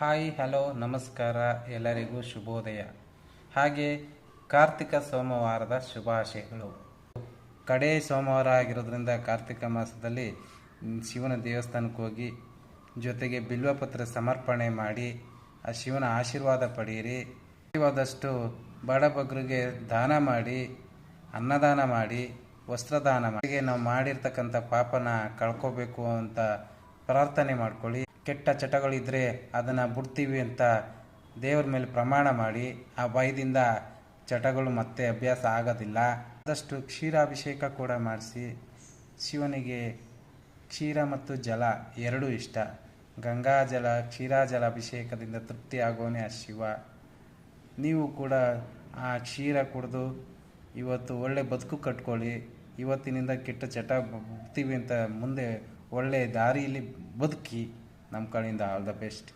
Hi, hello, ನಮಸ್ಕಾರ, ಎಲ್ಲರಿಗೂ ಶುಭೋದಯ. ಹಾಗೆ ಕಾರ್ತಿಕ ಸೋಮವಾರದ ಶುಭಾಶಯಗಳು. ಕಡೇ ಸೋಮವಾರ ಆಗಿರೋದ್ರಿಂದ ಕಾರ್ತಿಕ ಮಾಸದಲ್ಲಿ ಶಿವನ ದೇವಸ್ಥಾನಕ್ಕೆ ಹೋಗಿ ಜೊತೆಗೆ ಬಿಲ್ವಪತ್ರ ಸಮರ್ಪಣೆ ಮಾಡಿ, ಆ ಶಿವನ ಆಶೀರ್ವಾದ ಪಡೆಯಿರಿ. ಆಶೀರ್ವಾದಷ್ಟು ಬಡಬಗ್ರಿಗೆ ದಾನ ಮಾಡಿ, ಅನ್ನದಾನ ಮಾಡಿ, ವಸ್ತ್ರದಾನ ಮಾಡಿ. ನಾವು ಮಾಡಿರ್ತಕ್ಕಂಥ ಪಾಪನ ಕಳ್ಕೋಬೇಕು ಅಂತ ಪ್ರಾರ್ಥನೆ ಮಾಡ್ಕೊಳ್ಳಿ. ಕೆಟ್ಟ ಚಟಗಳಿದ್ದರೆ ಅದನ್ನು ಬಿಡ್ತೀವಿ ಅಂತ ದೇವ್ರ ಮೇಲೆ ಪ್ರಮಾಣ ಮಾಡಿ ಆ ಭಯದಿಂದ ಚಟಗಳು ಮತ್ತೆ ಅಭ್ಯಾಸ ಆಗೋದಿಲ್ಲ. ಆದಷ್ಟು ಕ್ಷೀರಾಭಿಷೇಕ ಕೂಡ ಮಾಡಿಸಿ. ಶಿವನಿಗೆ ಕ್ಷೀರ ಮತ್ತು ಜಲ ಎರಡೂ ಇಷ್ಟ. ಗಂಗಾ ಜಲ, ಕ್ಷೀರಾಜಲ ಅಭಿಷೇಕದಿಂದ ತೃಪ್ತಿ ಆಗೋನೇ ಆ ಶಿವ. ನೀವು ಕೂಡ ಆ ಕ್ಷೀರ ಕುಡಿದು ಇವತ್ತು ಒಳ್ಳೆ ಬದುಕು ಕಟ್ಕೊಳ್ಳಿ. ಇವತ್ತಿನಿಂದ ಕೆಟ್ಟ ಚಟ ಬಿಡ್ತೀವಿ ಅಂತ ಮುಂದೆ ಒಳ್ಳೆ ದಾರಿಯಲ್ಲಿ ಬದುಕಿ ನಮ್ಮ ಕಡೆಯಿಂದ ಆಲ್ ದ ಬೆಸ್ಟ್.